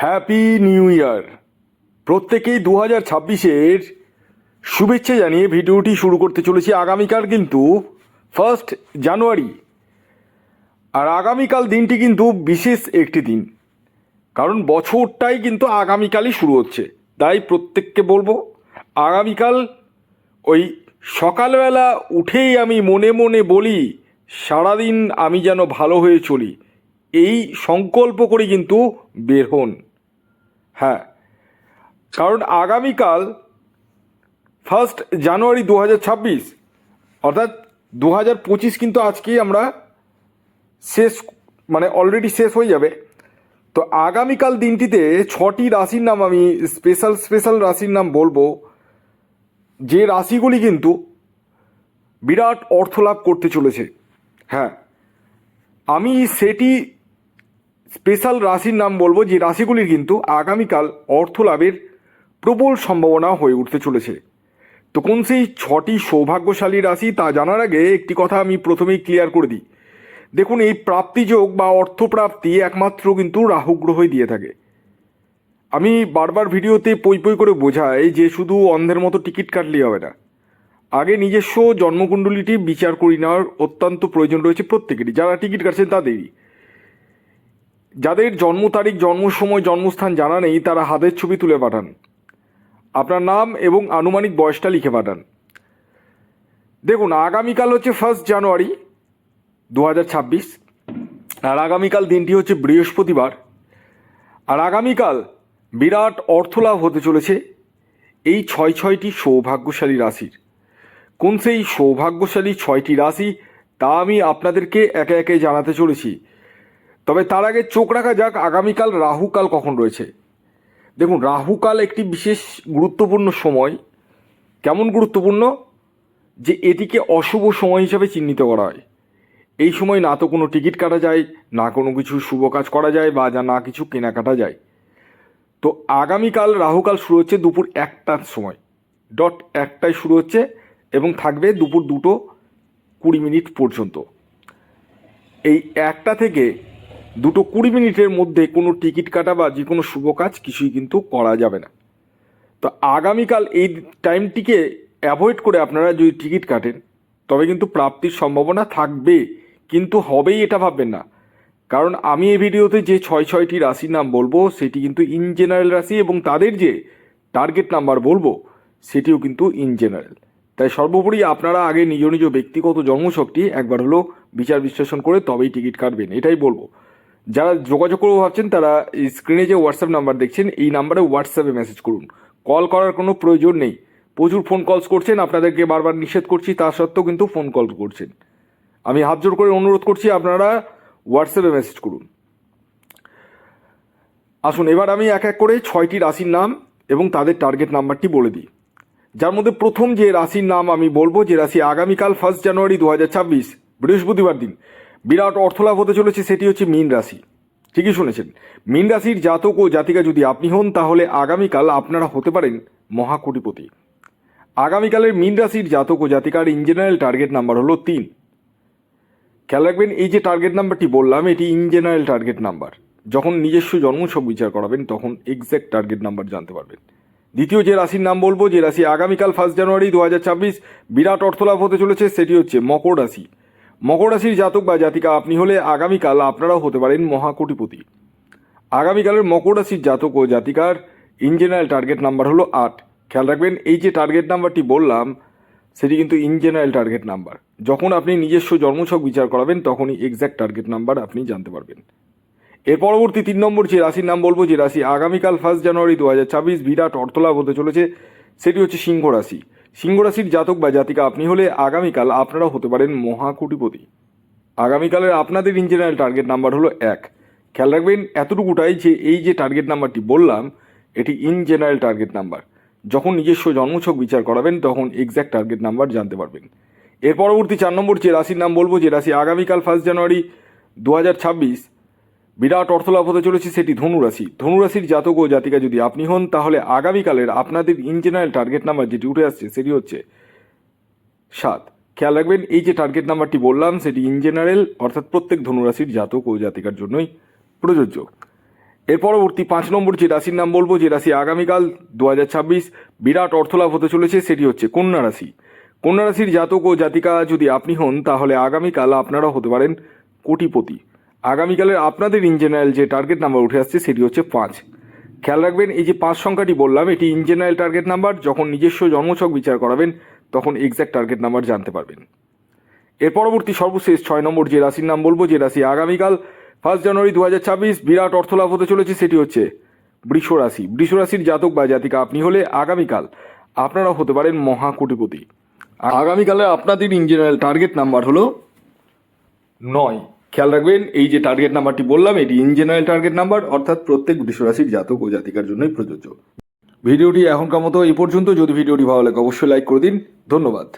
Happy new year প্রত্যেকেই দু হাজার ছাব্বিশের শুভেচ্ছা জানিয়ে ভিডিওটি শুরু করতে চলেছি আগামীকাল কিন্তু ফার্স্ট জানুয়ারি আর আগামীকাল দিনটি কিন্তু বিশেষ একটি দিন। কারণ বছরটাই কিন্তু আগামীকালই শুরু হচ্ছে। তাই প্রত্যেককে বলব, আগামীকাল ওই সকালবেলা উঠেই আমি মনে মনে বলি, সারাদিন আমি যেন ভালো হয়ে চলি। এই সংকল্প করে কিন্তু বের হন। হ্যাঁ। কারণ আগামীকাল ফার্স্ট জানুয়ারি দু হাজার ছাব্বিশ, অর্থাৎ দু হাজার পঁচিশ কিন্তু আজকেই আমরা শেষ মানে অলরেডি শেষ হয়ে যাবে। তো আগামীকাল দিনটিতে ছটি রাশির নাম আমি স্পেশাল স্পেশাল রাশির নাম বলব। যে রাশিগুলি কিন্তু বিরাট অর্থ লাভ করতে চলেছে। হ্যাঁ। আমি সেটি স্পেশাল রাশির নাম বলব যে রাশিগুলির কিন্তু আগামীকাল অর্থ লাভের প্রবল সম্ভাবনা হয়ে উঠতে চলেছে। তো কোন সেই ছটি সৌভাগ্যশালী রাশি তা জানার আগে একটি কথা আমি প্রথমেই ক্লিয়ার করে দিই। দেখুন, এই প্রাপ্তিযোগ বা অর্থপ্রাপ্তি একমাত্র কিন্তু রাহু গ্রহই দিয়ে থাকে। আমি বারবার ভিডিওতে পই পই করে বোঝাই যে শুধু অন্ধের মতো টিকিট কাটলেই হবে না। আগে নিজস্ব জন্মকুণ্ডলীটি বিচার করে নেওয়ার অত্যন্ত প্রয়োজন রয়েছে প্রত্যেকেরই। যারা টিকিট কাটছেন তাদেরই। যাদের জন্ম তারিখ জন্ম সময় জন্মস্থান জানা নেই, তারা হাতের ছবি তুলে পাঠান। আপনার নাম এবং আনুমানিক বয়সটা লিখে পাঠান। দেখুন, আগামীকাল হচ্ছে ফার্স্ট জানুয়ারি দু হাজার ছাব্বিশ। আর আগামীকাল দিনটি হচ্ছে বৃহস্পতিবার। আর আগামীকাল বিরাট অর্থলাভ হতে চলেছে এই ছয় ছয়টি সৌভাগ্যশালী রাশির। কোন সেই সৌভাগ্যশালী ছয়টি রাশি, তা আমি আপনাদেরকে একে একে জানাতে চলেছি। তবে তার আগে চোখ রাখা যাক আগামীকাল রাহুকাল কখন রয়েছে। দেখুন, রাহুকাল একটি বিশেষ গুরুত্বপূর্ণ সময়। কেমন গুরুত্বপূর্ণ? যে এটিকে অশুভ সময় হিসাবে চিহ্নিত করা হয়। এই সময় না তো কোনো টিকিট কাটা যায়, না কোনো কিছু শুভ কাজ করা যায় বা যা না কিছু কেনাকাটা যায়। তো আগামীকাল রাহুকাল শুরু হচ্ছে দুপুর একটার সময়। ডট একটায় শুরু হচ্ছে এবং থাকবে দুপুর দুটো কুড়ি মিনিট পর্যন্ত। এই একটা থেকে দুটো কুড়ি মিনিটের মধ্যে কোনো টিকিট কাটা বা যে কোনো শুভ কাজ কিছুই কিন্তু করা যাবে না। তো আগামীকাল এই টাইমটিকে অ্যাভয়েড করে আপনারা যদি টিকিট কাটেন, তবে কিন্তু প্রাপ্তির সম্ভাবনা থাকবে, কিন্তু হবেই এটা ভাববেন না। কারণ আমি এই ভিডিওতে যে ছয় ছয়টি রাশির নাম বলব, সেটি কিন্তু ইন জেনারেল রাশি এবং তাদের যে টার্গেট নাম্বার বলব, সেটিও কিন্তু ইন জেনারেল। তাই সর্বোপরি আপনারা আগে নিজ নিজ ব্যক্তিগত জন্মশক্তি একবার হলো বিচার বিশ্লেষণ করে তবেই টিকিট কাটবেন, এটাই বলব। যারা যোগাযোগ করব ভাবছেন, তারা স্ক্রিনে যে হোয়াটসঅ্যাপ নাম্বার দেখছেন, এই নাম্বারে হোয়াটসঅ্যাপে মেসেজ করুন। কল করার কোনো প্রয়োজন নেই। প্রচুর ফোন কলস করছেন, আপনাদেরকে বারবার নিষেধ করছি, তা সত্ত্বেও কিন্তু ফোন কল করছেন। আমি হাত জোর করে অনুরোধ করছি, আপনারা হোয়াটসঅ্যাপে মেসেজ করুন। আসুন, এবার আমি এক এক করে ছয়টি রাশির নাম এবং তাদের টার্গেট নাম্বারটি বলে দিই। যার মধ্যে প্রথম যে রাশির নাম আমি বলব, যে রাশি আগামীকাল ফার্স্ট জানুয়ারি দু হাজার ছাব্বিশ, বৃহস্পতিবার দিন। বিরাট অর্থলাভ হতে চলেছে সেটি হচ্ছে মীন রাশি। ঠিকই শুনেছেন। মীন রাশির জাতক ও জাতিকা যদি আপনি হন, তাহলে আগামীকাল আপনারা হতে পারেন মহাকোটিপতি। আগামীকালের মীন রাশির জাতক ও জাতিকার ইন জেনারেল টার্গেট নাম্বার হলো তিন। খেয়াল রাখবেন, এই যে টার্গেট নাম্বারটি বললাম, এটি ইন জেনারেল টার্গেট নাম্বার যখন নিজস্ব জন্মছক বিচার করাবেন, তখন এক্স্যাক্ট টার্গেট নাম্বার জানতে পারবেন। দ্বিতীয় যে রাশির নাম বলব, যে রাশি আগামীকাল ফার্স্ট জানুয়ারি দু বিরাট অর্থলাভ হতে চলেছে, সেটি হচ্ছে মকর রাশি। মকর রাশির জাতক বা জাতিকা, আপনি হলে আগামীকাল আপনারাও হতে পারেন মহাকোটিপতি। আগামীকালের মকর রাশির জাতক ও জাতিকার ইন জেনারেল টার্গেট নাম্বার হলো আট। খেয়াল রাখবেন, এই যে টার্গেট নাম্বারটি বললাম, সেটি কিন্তু ইন জেনারেল টার্গেট নাম্বার যখন আপনি নিজস্ব জন্মছক বিচার করাবেন, তখনই এক্স্যাক্ট টার্গেট নাম্বার আপনি জানতে পারবেন। এর পরবর্তী তিন নম্বর যে রাশির নাম বলব, যে রাশি আগামীকাল ফার্স্ট জানুয়ারি দু হাজার ছাব্বিশ, বিরাট অর্থলাভ হতে চলেছে, সেটি হচ্ছে সিংহ রাশি। সিংহ রাশির জাতক বা জাতিকা, আপনি হলে আগামীকাল আপনারা হতে পারেন মহাকুটিপতি। আগামীকালের আপনাদের ইন জেনারেল টার্গেট নাম্বার হলো এক। খেয়াল রাখবেন, এতটুকুটাই যে এই যে টার্গেট নাম্বারটি বললাম, এটি ইন জেনারেল টার্গেট নাম্বার যখন নিজস্ব জন্মছক বিচার করাবেন, তখন এক্স্যাক্ট টার্গেট নাম্বার জানতে পারবেন। এর পরবর্তী চার নম্বর যে রাশির নাম বলব, যে রাশি আগামীকাল ফার্স্ট জানুয়ারি দু হাজার ছাব্বিশ বিরাট অর্থলাভ হতে চলেছে সেটি ধনুরাশি। ধনুরাশির জাতক ও জাতিকা যদি আপনি হন, তাহলে আগামীকালের আপনাদের ইন জেনারেল টার্গেট নাম্বার যেটি উঠে আসছে, সেটি হচ্ছে সাত। খেয়াল রাখবেন, এই যে টার্গেট নাম্বারটি বললাম, সেটি ইন জেনারেল অর্থাৎ প্রত্যেক ধনুরাশির জাতক ও জাতিকার জন্যই প্রযোজ্য। এর পরবর্তী পাঁচ নম্বর যে রাশির নাম বলব, যে রাশি আগামীকাল দু হাজার ছাব্বিশ, বিরাট অর্থলাভ হতে চলেছে, সেটি হচ্ছে কন্যা রাশি। কন্যা রাশির জাতক ও জাতিকা যদি আপনি হন, তাহলে আগামীকাল আপনারাও হতে পারেন কোটিপতি। আগামীকালের আপনাদের ইন জেনারেল যে টার্গেট নাম্বার উঠে আসছে সেটি হচ্ছে পাঁচ। খেয়াল রাখবেন, এই যে পাঁচ সংখ্যাটি বললাম, এটি ইন জেনারেল টার্গেট নাম্বার যখন নিজস্ব জন্মছক বিচার করাবেন, তখন এক্স্যাক্ট টার্গেট নাম্বার জানতে পারবেন। এর পরবর্তী সর্বশেষ ছয় নম্বর যে রাশির নাম বলব, যে রাশি আগামীকাল ফার্স্ট জানুয়ারি দু হাজার ছাব্বিশ, বিরাট অর্থলাভ হতে চলেছে, সেটি হচ্ছে বৃষ রাশি। বৃষ রাশির জাতক বা জাতিকা আপনি হলে আগামীকাল আপনারা হতে পারেন মহা কোটিপতি আগামীকালে আপনাদের ইন জেনারেল টার্গেট নাম্বার হলো নয়। খেয়াল রাখবেন, এই যে টার্গেট নাম্বারটি বললাম, এটি ইন জেনারেল টার্গেট নাম্বার অর্থাৎ প্রত্যেক বৃষ রাশির জাতক ও জাতিকার জন্যই প্রযোজ্য। ভিডিওটি এখনকার মতো এই পর্যন্ত। যদি ভিডিওটি ভালো লাগে, অবশ্যই লাইক করে দিন। ধন্যবাদ।